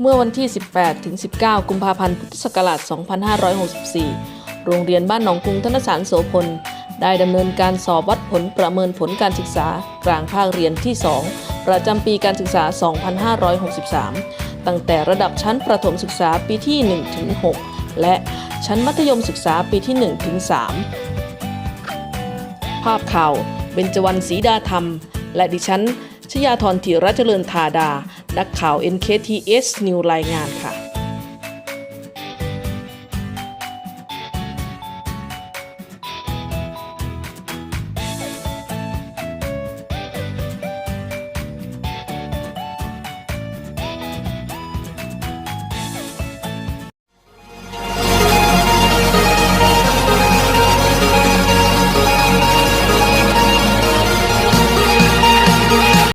เมื่อวันที่ 18 ถึง 19 กุมภาพันธ์พุทธศักราช 2564 โรงเรียนบ้านหนองกรุงธนสารโสพล ได้ดำเนินการสอบวัดผลประเมินผลการศึกษากลางภาคเรียนที่ 2 ประจำปีการศึกษา 2563 ตั้งแต่ระดับชั้นประถมศึกษาปีที่ 1 ถึง 6 และชั้นมัธยมศึกษาปีที่ 1 ถึง 3 ภาพข่าว เบญจวรรณศรีดาธรรม และดิฉัน ชยาธรธีรเจริญธาดา นักข่าว NKTS News รายงานค่ะ